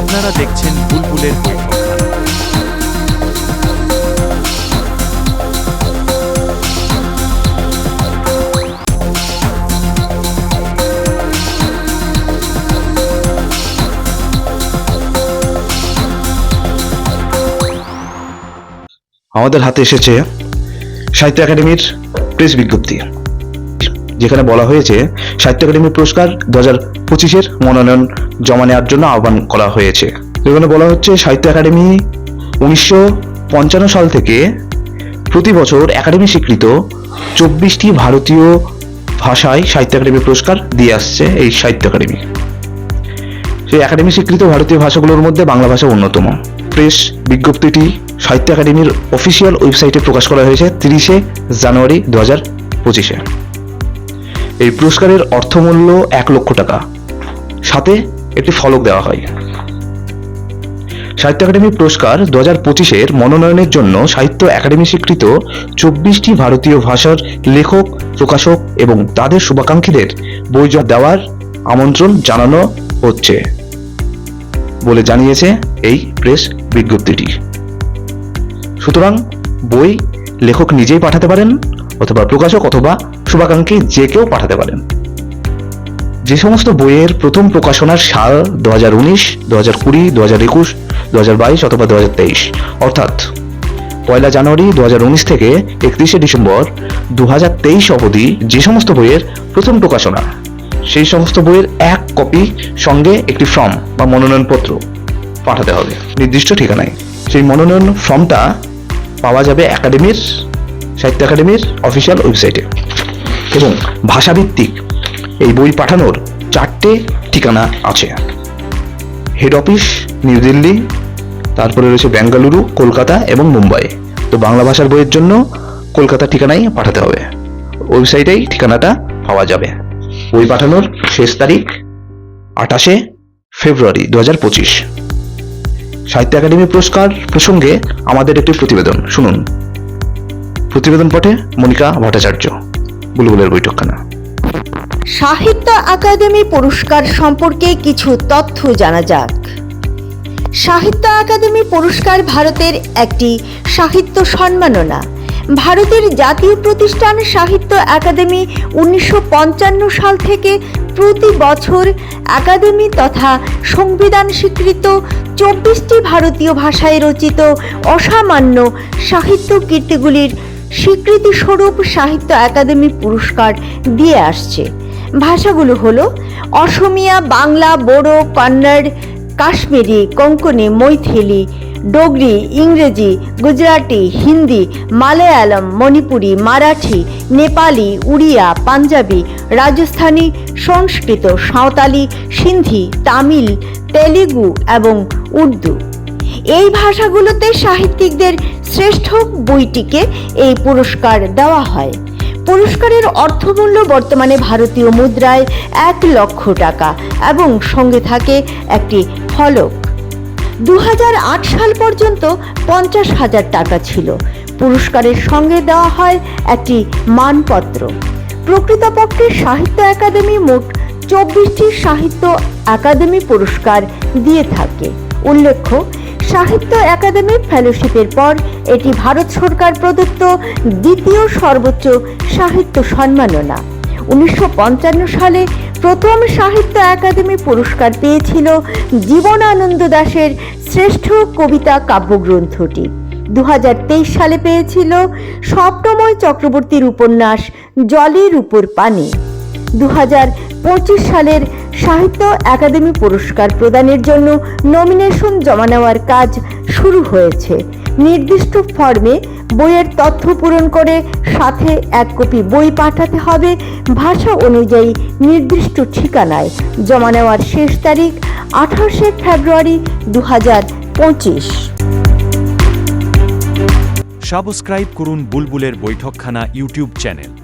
আপনারা দেখছেন বুলবুলের বৈঠকখানা আমাদের হাতে এসেছে সাহিত্য একাডেমির প্রেস বিজ্ঞপ্তি। যেখানে বলা হয়েছে, সাহিত্য একাডেমি পুরস্কার দু হাজার পঁচিশের মনোনয়ন জমা নেওয়ার জন্য আহ্বান করা হয়েছে। এখানে বলা হচ্ছে, সাহিত্য একাডেমি উনিশশো পঞ্চান্ন সাল থেকে প্রতি বছর একাডেমি স্বীকৃত চব্বিশটি ভারতীয় ভাষায় সাহিত্য একাডেমি পুরস্কার দিয়ে আসছে এই সাহিত্য একাডেমি। সেই একাডেমি স্বীকৃত ভারতীয় ভাষাগুলোর মধ্যে বাংলা ভাষা অন্যতম। প্রেস বিজ্ঞপ্তিটি সাহিত্য একাডেমির অফিসিয়াল ওয়েবসাইটে প্রকাশ করা হয়েছে তিরিশে জানুয়ারি দু হাজার পঁচিশে। এই পুরস্কারের অর্থমূল্য এক লক্ষ টাকা। সাথে একটি ফলক দেওয়া হয়। সাহিত্য একাডেমি পুরস্কার দু হাজার পঁচিশের মনোনয়নের জন্য সাহিত্য একাডেমি স্বীকৃত চব্বিশটি ভারতীয় ভাষার লেখক, প্রকাশক এবং তাদের শুভাকাঙ্ক্ষীদের বই দেওয়ার আমন্ত্রণ জানানো হচ্ছে বলে জানিয়েছে এই প্রেস বিজ্ঞপ্তিটি। সুতরাং বই লেখক নিজেই পাঠাতে পারেন অথবা প্রকাশক অথবা শুভাকাঙ্ক্ষী যে কেউ পাঠাতে পারেন। যে সমস্ত বইয়ের প্রথম প্রকাশনার সাল দু হাজার উনিশ দু হাজার কুড়ি দু হাজার একুশ দু হাজার বাইশ অথবা দু হাজার তেইশ। অর্থাৎ পয়লা জানুয়ারি দু হাজার উনিশ থেকে একত্রিশে ডিসেম্বর দু হাজার তেইশ অবধি যে সমস্ত বইয়ের প্রথম প্রকাশনা, সেই সমস্ত বইয়ের এক কপি সঙ্গে একটি ফর্ম বা মনোনয়নপত্র পাঠাতে হবে। নির্দিষ্ট ঠিকানায়। সেই মনোনয়ন ফর্মটা পাওয়া যাবে একাডেমির, সাহিত্য একাডেমির অফিসিয়াল ওয়েবসাইটে। এবং ভাষাভিত্তিক এই বই পাঠানোর চারটে ঠিকানা আছে। হেড অফিস নিউ দিল্লি তারপরে রয়েছে বেঙ্গালুরু কলকাতা এবং মুম্বাই। তো বাংলা ভাষার বইয়ের জন্য কলকাতা ঠিকানায় পাঠাতে হবে। ওয়েবসাইটেই ঠিকানাটা পাওয়া যাবে। বই পাঠানোর শেষ তারিখ আঠাশে ফেব্রুয়ারি দু হাজার পঁচিশ। সাহিত্য একাডেমি পুরস্কার প্রসঙ্গে আমাদের একটি প্রতিবেদন। শুনুন। প্রতিবেদন পটে মনিকা ভট্টাচার্য। বুলবুলের বৈঠকখানা। সাহিত্য একাডেমি পুরস্কার সম্পর্কে কিছু তথ্য জানা যাক। সাহিত্য একাডেমি পুরস্কার ভারতের একটি সাহিত্য সম্মাননা। ভারতের জাতীয় প্রতিষ্ঠান সাহিত্য একাডেমি উনিশশো পঞ্চান্ন সাল থেকে প্রতি বছর একাডেমি তথা সংবিধান স্বীকৃত চব্বিশটি ভারতীয় ভাষায় রচিত অসামান্য সাহিত্য কীর্তিগুলির স্বীকৃতিস্বরূপ সাহিত্য একাডেমি পুরস্কার দিয়ে আসছে। ভাষাগুলো হলো অসমিয়া, বাংলা, বোড়ো, কন্নড়, কাশ্মীরি কোঙ্কনি মৈথিলি, ডোগরি, ইংরেজি, গুজরাটি, হিন্দি, মালায়ালাম, মণিপুরি, মারাঠি, নেপালি, উড়িয়া, পাঞ্জাবি, রাজস্থানী, সংস্কৃত, সাঁওতালি, সিন্ধি, তামিল, তেলেগু এবং উর্দু। এই ভাষাগুলোতে সাহিত্যিকদের শ্রেষ্ঠ বইটিকে এই পুরস্কার দেওয়া হয়। পুরস্কারের অর্থমূল্য বর্তমানে ভারতীয় মুদ্রায় এক লক্ষ টাকা এবং সঙ্গে থাকে একটি ফলক। দুহাজার আট সাল পর্যন্ত পঞ্চাশ হাজার টাকা ছিল। পুরস্কারের সঙ্গে দেওয়া হয় একটি মানপত্র। প্রকৃতপক্ষে সাহিত্য একাডেমি মোট চব্বিশটি সাহিত্য একাডেমি পুরস্কার দিয়ে থাকে। উল্লেখ্য সাহিত্য একাডেমি ফেলোশিপের পর এটি ভারত সরকার প্রদত্ত দ্বিতীয় সর্বোচ্চ সাহিত্য সম্মাননা। উনিশশো পঞ্চান্ন সালে প্রথম সাহিত্য একাডেমি পুরস্কার পেয়েছিল জীবনানন্দ দাশের শ্রেষ্ঠ কবিতা কাব্যগ্রন্থটি। দু হাজার তেইশ সালে পেয়েছিল সপ্তময় চক্রবর্তীর উপন্যাস জলের উপর পানি। দু সালের সাহিত্য একাডেমি পুরস্কার প্রদানের জন্য নমিনেশন জমা নেওয়ার কাজ শুরু হয়েছে। নির্দিষ্ট ফর্মে বইয়ের তথ্য পূরণ করে সাথে এক কপি বই পাঠাতে হবে। ভাষা অনুযায়ী নির্দিষ্ট ঠিকানায় জমা নেওয়ার শেষ তারিখ আঠাশে ফেব্রুয়ারি দু হাজার পঁচিশ। সাবস্ক্রাইব করুন বুলবুলের বৈঠকখানা ইউটিউব চ্যানেল।